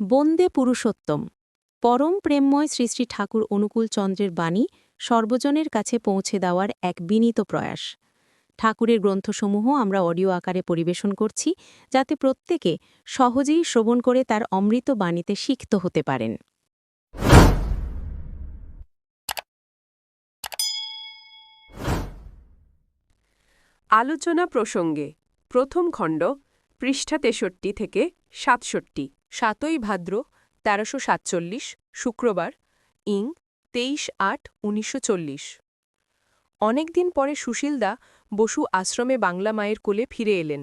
বন্দে পুরুষোত্তম। পরম প্রেমময় শ্রী শ্রী ঠাকুর অনুকূল চন্দ্রের বাণী সর্বজনের কাছে পৌঁছে দেওয়ার এক বিনীত প্রয়াস। ঠাকুরের গ্রন্থসমূহ আমরা অডিও আকারে পরিবেশন করছি, যাতে প্রত্যেকে সহজেই শ্রবণ করে তার অমৃত বাণীতে সিক্ত হতে পারেন। আলোচনা প্রসঙ্গে প্রথম খণ্ড পৃষ্ঠা তেষট্টি থেকে সাতষট্টি। সাতই ভাদ্র তেরোশো সাতচল্লিশ, শুক্রবার, ইং, তেইশ আট উনিশশো অনেকদিন পরে সুশীলদা বসু আশ্রমে বাংলা মায়ের কোলে ফিরে এলেন।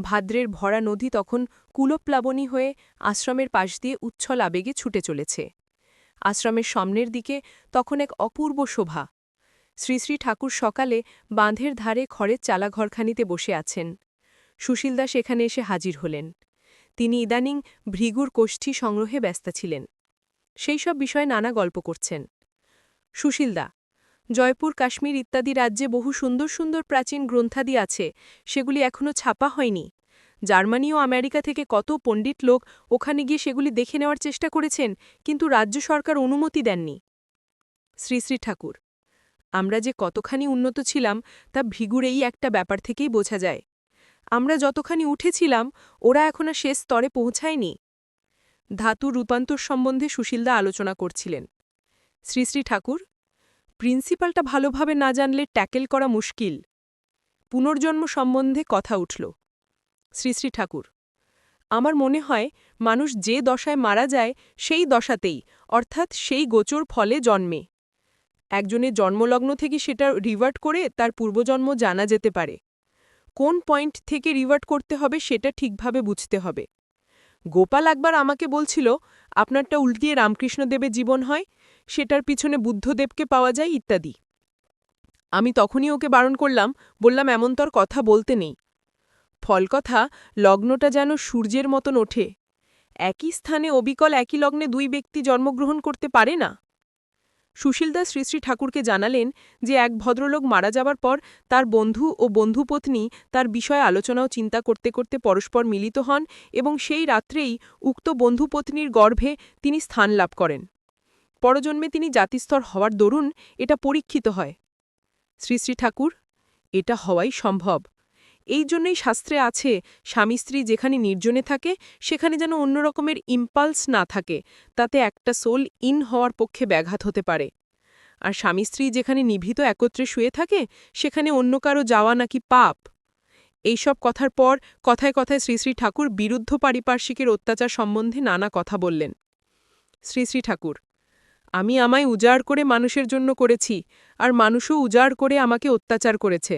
ভাদ্রের ভরা নদী তখন কুলপ্লাবনী হয়ে আশ্রমের পাশ দিয়ে উচ্ছল আবেগে ছুটে চলেছে। আশ্রমের সামনের দিকে তখন এক অপূর্ব শোভা। শ্রী শ্রী ঠাকুর সকালে বাঁধের ধারে খড়ের চালাঘরখানিতে বসে আছেন। সুশীলদা সেখানে এসে হাজির হলেন। তিনি ইদানিং ভৃগুর কোষ্ঠী সংগ্রহে ব্যস্ত ছিলেন। সেই সব বিষয়ে নানা গল্প করছেন। সুশীলদা, জয়পুর, কাশ্মীর ইত্যাদি রাজ্যে বহু সুন্দর সুন্দর প্রাচীন গ্রন্থাদি আছে, সেগুলি এখনও ছাপা হয়নি। জার্মানি ও আমেরিকা থেকে কত পণ্ডিত লোক ওখানে গিয়ে সেগুলি দেখে নেওয়ার চেষ্টা করেছেন, কিন্তু রাজ্য সরকার অনুমতি দেননি। শ্রী শ্রী ঠাকুর, আমরা যে কতখানি উন্নত ছিলাম, তা ভিগুর এই একটা ব্যাপার থেকেই বোঝা যায়। আমরা যতখানি উঠেছিলাম, ওরা এখনও শেষ স্তরে পৌঁছায়নি। ধাতু রূপান্তর সম্বন্ধে সুশীলদা আলোচনা করছিলেন। শ্রী শ্রী ঠাকুর, প্রিন্সিপালটা ভালোভাবে না জানলে ট্যাকেল করা মুশকিল। পুনর্জন্ম সম্বন্ধে কথা উঠল। শ্রী শ্রী ঠাকুর, আমার মনে হয় মানুষ যে দশায় মারা যায়, সেই দশাতেই, অর্থাৎ সেই গোচর ফলে জন্মে। একজনের জন্মলগ্ন থেকে সেটা রিভার্ট করে তার পূর্বজন্ম জানা যেতে পারে। কোন পয়েন্ট থেকে রিভার্ট করতে হবে সেটা ঠিকভাবে বুঝতে হবে। গোপাল একবার আমাকে বলছিল, আপনারটা উল্টিয়ে রামকৃষ্ণদেবের জীবন হয়, সেটার পিছনে বুদ্ধদেবকে পাওয়া যায় ইত্যাদি। আমি তখনই ওকে বারণ করলাম, বললাম, এমন তোর কথা বলতে নেই। ফলকথা লগ্নটা যেন সূর্যের মতন ওঠে। একই স্থানে অবিকল একই লগ্নে দুই ব্যক্তি জন্মগ্রহণ করতে পারে না? সুশীলদা শ্রী শ্রী ঠাকুরকে জানালেন যে এক ভদ্রলোক মারা যাবার পর তার বন্ধু ও বন্ধুপত্নী তার বিষয়ে আলোচনা ও চিন্তা করতে করতে পরস্পর মিলিত হন এবং সেই রাত্রেই উক্ত বন্ধুপত্নীর গর্ভে তিনি স্থান লাভ করেন। পরজন্মে তিনি জাতিস্তর হওয়ার দরুন এটা পরীক্ষিত হয়। শ্রী শ্রী ঠাকুর, এটা হওয়াই সম্ভব। এই জন্যই শাস্ত্রে আছে, স্বামী স্ত্রী যেখানে নির্জনে থাকে, সেখানে যেন অন্য রকমের ইম্পালস না থাকে, তাতে একটা সোল ইন হওয়ার পক্ষে ব্যাঘাত হতে পারে। আর স্বামী স্ত্রী যেখানে নিভৃত একত্রে শুয়ে থাকে, সেখানে অন্য কারও যাওয়া নাকি পাপ। এইসব কথার পর কথায় কথায় শ্রী শ্রী ঠাকুর বিরুদ্ধ পারিপার্শ্বিকের অত্যাচার সম্বন্ধে নানা কথা বললেন। শ্রী শ্রী ঠাকুর, আমি আমায় উজাড় করে মানুষের জন্য করেছি, আর মানুষও উজাড় করে আমাকে অত্যাচার করেছে।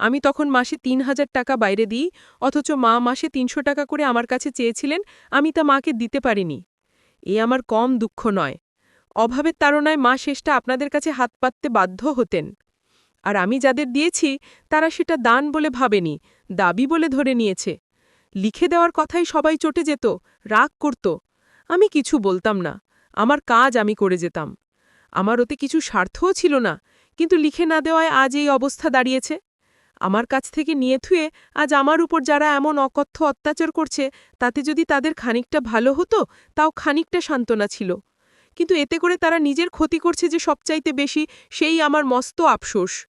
আমি তখন মাসে তিন হাজার টাকা বাইরে দিই, অথচ মা মাসে তিনশো টাকা করে আমার কাছে চেয়েছিলেন, আমি তা মাকে দিতে পারিনি। এ আমার কম দুঃখ নয়। অভাবের তাড়নায় মা শেষটা আপনাদের কাছে হাত পাততে বাধ্য হতেন। আর আমি যাদের দিয়েছি, তারা সেটা দান বলে ভাবেনি, দাবি বলে ধরে নিয়েছে। লিখে দেওয়ার কথাই সবাই চটে যেত, রাগ করত। আমি কিছু বলতাম না, আমার কাজ আমি করে যেতাম। আমার ওতে কিছু স্বার্থও ছিল না, কিন্তু লিখে না দেওয়ায় আজ এই অবস্থা দাঁড়িয়েছে। আমার কাছ থেকে নিয়ে থুয়ে আজ আমার উপর যারা এমন অকথ্য অত্যাচার করছে, তাতে যদি তাদের খানিকটা ভালো হতো, তাও খানিকটা সান্ত্বনা ছিল। কিন্তু এতে করে তারা নিজের ক্ষতি করছে যে সবচাইতে বেশি, সেই আমার মস্ত আফসোস।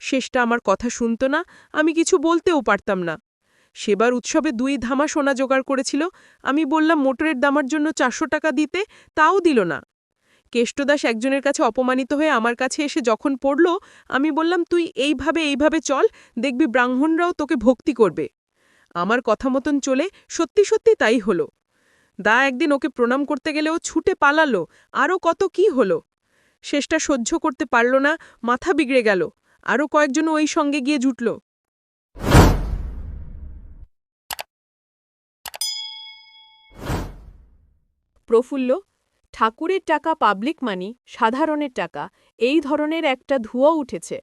শেষটা আমার কথা শুনত না, আমি কিছু বলতেও পারতাম না। সেবার উৎসবে দুই ধামা সোনা জোগাড় করেছিল, আমি বললাম, মোটরের দামার জন্য চারশো টাকা দিতে তাও দিল না। কেষ্টদাস একজনের কাছে অপমানিত হয়ে আমার কাছে এসে যখন পড়ল, আমি বললাম, তুই এইভাবে এইভাবে চল, দেখবি ব্রাহ্মণরাও তোকে ভক্তি করবে। আমার কথা মতন চলে সত্যি সত্যি তাই হল। দা একদিন ওকে প্রণাম করতে গেলেও ছুটে পালালো আরও কত কি হল? শেষটা সহ্য করতে পারল না, মাথা বিগড়ে গেল আরও কয়েকজন ওই সঙ্গে গিয়ে জুটল। প্রফুল্ল ঠাকুরের টাকা পাবলিক মানি সাধারণের টাকা, এই ধরনের একটা ধুয়ো উঠেছে।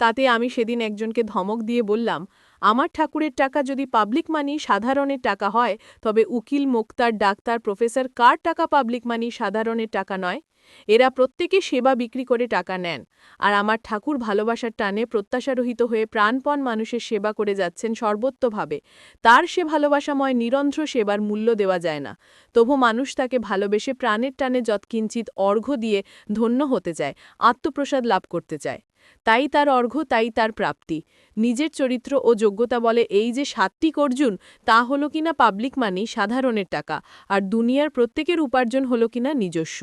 তাতে আমি সেদিন একজনকে ধমক দিয়ে বললাম, আমার ঠাকুরের টাকা যদি পাবলিক মানি সাধারণের টাকা হয়, তবে উকিল, মোক্তার, ডাক্তার প্রফেসর কার টাকা পাবলিক মানি সাধারণের টাকা নয়? এরা প্রত্যেকে সেবা বিক্রি করে টাকা নেন, আর আমার ঠাকুর ভালোবাসার টানে প্রত্যাশারহিত হয়ে প্রাণপণ মানুষের সেবা করে যাচ্ছেন সর্বত্রভাবে তার সে ভালোবাসাময় নিরন্ধ্র সেবার মূল্য দেওয়া যায় না, তবু মানুষ তাকে ভালোবেসে প্রাণের টানে যৎকিঞ্চিত অর্ঘ্য দিয়ে ধন্য হতে চায়, আত্মপ্রসাদ লাভ করতে চায়। তাই তার অর্ঘ্য, তাই তার প্রাপ্তি। নিজের চরিত্র ও যোগ্যতা বলে এই যে সাত্বিক অর্জুন, তা হলো কিনা পাবলিক মানি সাধারণের টাকা, আর দুনিয়ার প্রত্যেকের উপার্জন হলো কিনা নিজস্ব।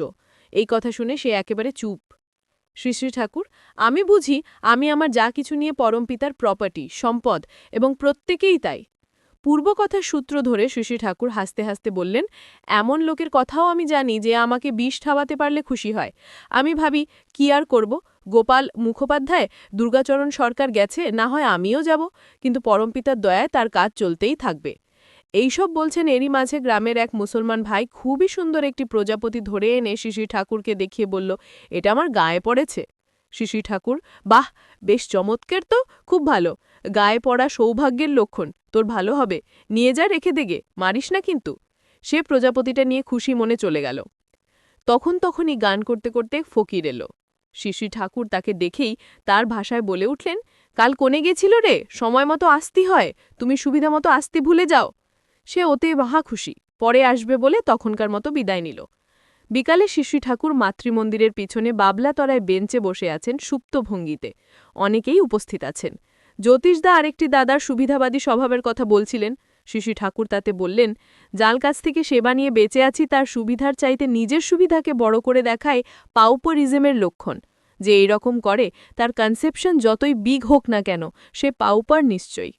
এই কথা শুনে সে একেবারে চুপ। শ্রী শ্রী ঠাকুর, আমি বুঝি আমি আমার যা কিছু নিয়ে পরমপিতার প্রপার্টি সম্পদ এবং প্রত্যেকেই তাই? পূর্বকথার সূত্র ধরে শ্রী ঠাকুর হাসতে হাসতে বললেন, এমন লোকের কথাও আমি জানি যে আমাকে বিষ ঠাওয়াতে পারলে খুশি হয়। আমি ভাবি, কি আর করব? গোপাল মুখোপাধ্যায়, দুর্গাচরণ সরকার গেছে, না হয় আমিও যাব। কিন্তু পরমপিতার দয়ায় তার কাজ চলতেই থাকবে। এইসব বলছেন এরই মাঝে গ্রামের এক মুসলমান ভাই খুবই সুন্দর একটি প্রজাপতি ধরে এনে শিশি ঠাকুরকে দেখিয়ে বলল, এটা আমার গায়ে পড়েছে। শিশি ঠাকুর, বাহ, বেশ চমৎকার তো, খুব ভালো। গায়ে পড়া সৌভাগ্যের লক্ষণ, তোর ভালো হবে। নিয়ে যা, রেখে দেগে মারিস না কিন্তু। সে প্রজাপতিটা নিয়ে খুশি মনে চলে গেল। তখন তখনই গান করতে করতে ফকির এলো। শিশি ঠাকুর তাকে দেখেই তার ভাষায় বলে উঠলেন, কাল কোনে গেছিল রে? সময় মতো আসতি হয়। তুমি সুবিধা মতো আসতে ভুলে যাও। সে ওতে মহা খুশি, পরে আসবে বলে তখনকার মতো বিদায় নিল। বিকালে শিশু ঠাকুর মাতৃমন্দিরের পিছনে বাবলাতরায় বেঞ্চে বসে আছেন সুপ্ত ভঙ্গিতে। অনেকেই উপস্থিত আছেন। জ্যোতিষদা আরেকটি দাদার সুবিধাবাদী স্বভাবের কথা বলছিলেন। শিশু ঠাকুর তাতে বললেন যার কাছ থেকে সেবা নিয়ে বেঁচে আছি তার সুবিধার চাইতে নিজের সুবিধাকে বড় করে দেখায় পাউপরিজমের লক্ষণ। যে এই রকম করে, তার কনসেপশন যতই বিগ হোক না কেন, সে পাউপার নিশ্চয়ই।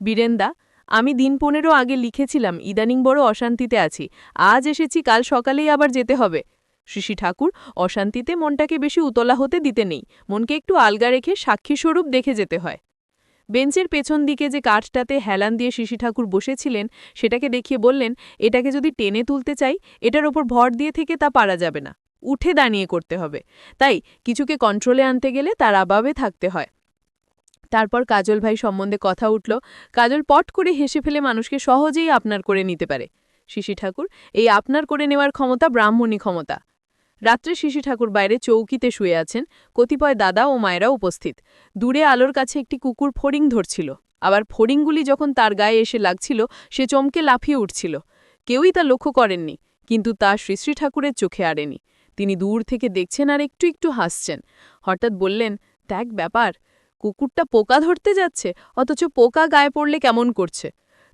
বীরেন্দা আমি দিন পনেরো আগে লিখেছিলাম, ইদানিং বড় অশান্তিতে আছি। আজ এসেছি, কাল সকালেই আবার যেতে হবে। শিশি ঠাকুর, অশান্তিতে মনটাকে বেশি উতলা হতে দিতে নেই। মনকে একটু আলগা রেখে সাক্ষীস্বরূপ দেখে যেতে হয়। বেঞ্চের পেছন দিকে যে কাঠটাতে হেলান দিয়ে শিশি ঠাকুর বসেছিলেন, সেটাকে দেখিয়ে বললেন, এটাকে যদি টেনে তুলতে চাই, এটার ওপর ভর দিয়ে থেকে তা পারা যাবে না। উঠে দাঁড়িয়ে করতে হবে। তাই, কিছুকে কন্ট্রোলে আনতে গেলে তার আবাবে থাকতে হয়। তারপর কাজল ভাই সম্বন্ধে কথা উঠল, কাজল পট করে হেসে ফেলে মানুষকে সহজেই আপনার করে নিতে পারে। শিশি ঠাকুর, এই আপনার করে নেওয়ার ক্ষমতা ব্রাহ্মণী ক্ষমতা। রাত্রে শিশি ঠাকুর বাইরে চৌকিতে শুয়ে আছেন, কতিপয় দাদা ও মায়েরা উপস্থিত। দূরে আলোর কাছে একটি কুকুর ফড়িং ধরছিল। আবার ফড়িংগুলি যখন তার গায়ে এসে লাগছিল, সে চমকে লাফিয়ে উঠছিল। কেউই তা লক্ষ্য করেননি, কিন্তু তা শ্রী শ্রী ঠাকুরের চোখে আড়েনি। তিনি দূর থেকে দেখছেন আর একটু একটু হাসছেন। হঠাৎ বললেন, দেখ, ব্যাপার কুকুরটা পোকা ধরতে যাচ্ছে, অথচ পোকা গায়ে পড়লে কেমন করছে?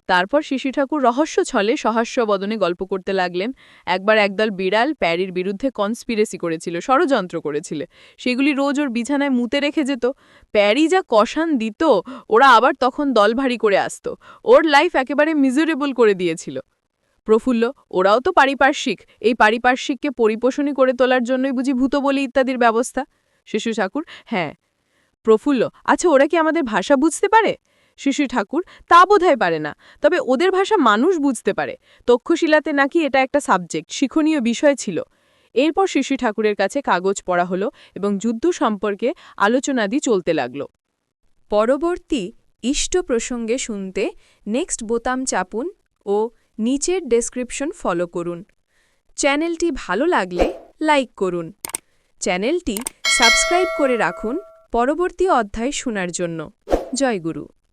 তারপর শিশু ঠাকুর রহস্য ছলে সহাস্য বদনে গল্প করতে লাগলেন। একবার একদল বিড়াল প্যারির বিরুদ্ধে কনস্পিরেসি করেছিল, ষড়যন্ত্র করেছিল। সেগুলি রোজ ওর বিছানায় মুতে রেখে যেত। প্যারি যা কষান দিত, ওরা আবার তখন দল ভারী করে আসত। ওর লাইফ একেবারে মিজারেবল করে দিয়েছিল। প্রফুল্ল, ওরাও তো পারিপার্শ্বিক। এই পারিপার্শ্বিককে পরিপোষণী করে তোলার জন্যই বুঝি ভূত বলি ইত্যাদির ব্যবস্থা? শিশু ঠাকুর হ্যাঁ। প্রফুল্ল আচ্ছা ওরা কি আমাদের ভাষা বুঝতে পারে? শিশু ঠাকুর, তা বোধহয় পারে না। তবে ওদের ভাষা মানুষ বুঝতে পারে। তক্ষশিলাতে নাকি এটা একটা সাবজেক্ট শিক্ষণীয় বিষয় ছিল। এরপর শিশু ঠাকুরের কাছে কাগজ পড়া হলো এবং যুদ্ধ সম্পর্কে আলোচনাদি চলতে লাগল। পরবর্তী ইষ্ট প্রসঙ্গে শুনতে নেক্সট বোতাম চাপুন ও নিচের ডেসক্রিপশন ফলো করুন। চ্যানেলটি ভালো লাগলে লাইক করুন। চ্যানেলটি সাবস্ক্রাইব করে রাখুন। পরবর্তী অধ্যায় শোনার জন্য। জয় গুরু।